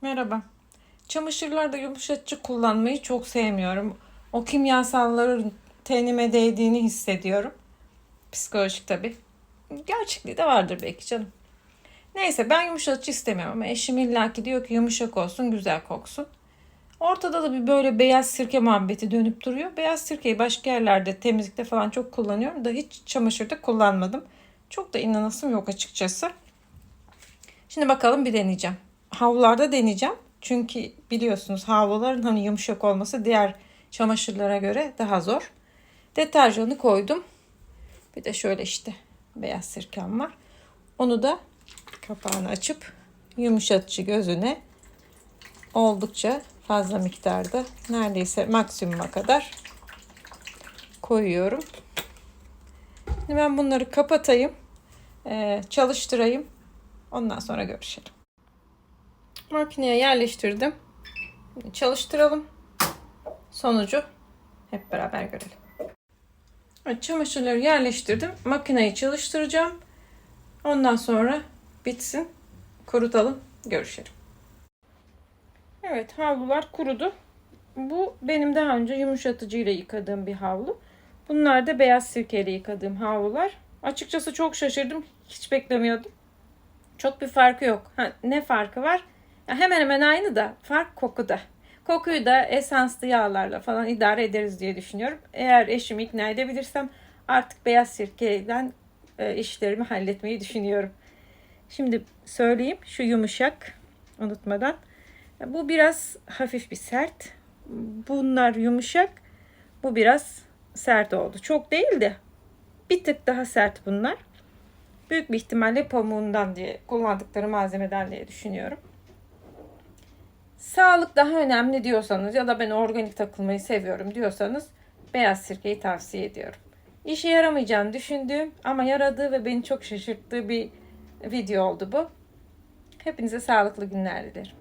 Merhaba. Çamaşırlarda yumuşatıcı kullanmayı çok sevmiyorum. O kimyasalların tenime değdiğini hissediyorum. Psikolojik tabii. Gerçekliği de vardır belki canım. Neyse ben yumuşatıcı istemiyorum ama eşim illaki diyor ki yumuşak olsun, güzel koksun. Ortada da bir böyle beyaz sirke muhabbeti dönüp duruyor. Beyaz sirkeyi başka yerlerde temizlikte falan çok kullanıyorum da hiç çamaşırda kullanmadım. Çok da inanasım yok açıkçası. Şimdi bakalım bir deneyeceğim. Havlularda deneyeceğim. Çünkü biliyorsunuz havluların hani yumuşak olması diğer çamaşırlara göre daha zor. Deterjanı koydum. Bir de şöyle işte beyaz sirkem var. Onu da kapağını açıp yumuşatıcı gözüne oldukça fazla miktarda neredeyse maksimuma kadar koyuyorum. Şimdi ben bunları kapatayım, çalıştırayım. Ondan sonra görüşelim. Makineye yerleştirdim. Çalıştıralım. Sonucu hep beraber görelim. Çamaşırları yerleştirdim. Makineyi çalıştıracağım. Ondan sonra bitsin. Kurutalım. Görüşelim. Evet havlular kurudu. Bu benim daha önce yumuşatıcıyla yıkadığım bir havlu. Bunlar da beyaz sirkeyle yıkadığım havlular. Açıkçası çok şaşırdım. Hiç beklemiyordum. Çok bir farkı yok. Ha, ne farkı var? Hemen hemen aynı da fark kokuda. Kokuyu da esanslı yağlarla falan idare ederiz diye düşünüyorum. Eğer eşimi ikna edebilirsem artık beyaz sirkeden e, işlerimi halletmeyi düşünüyorum. Şimdi söyleyeyim şu yumuşak unutmadan. Bu biraz hafif bir sert. Bunlar yumuşak. Bu biraz sert oldu. Çok değil de bir tık daha sert bunlar. Büyük bir ihtimalle pamuğundan diye kullandıkları malzemeden diye düşünüyorum. Sağlık daha önemli diyorsanız ya da ben organik takılmayı seviyorum diyorsanız beyaz sirkeyi tavsiye ediyorum. İşe yaramayacağını düşündüğüm ama yaradığı ve beni çok şaşırttığı bir video oldu bu. Hepinize sağlıklı günler dilerim.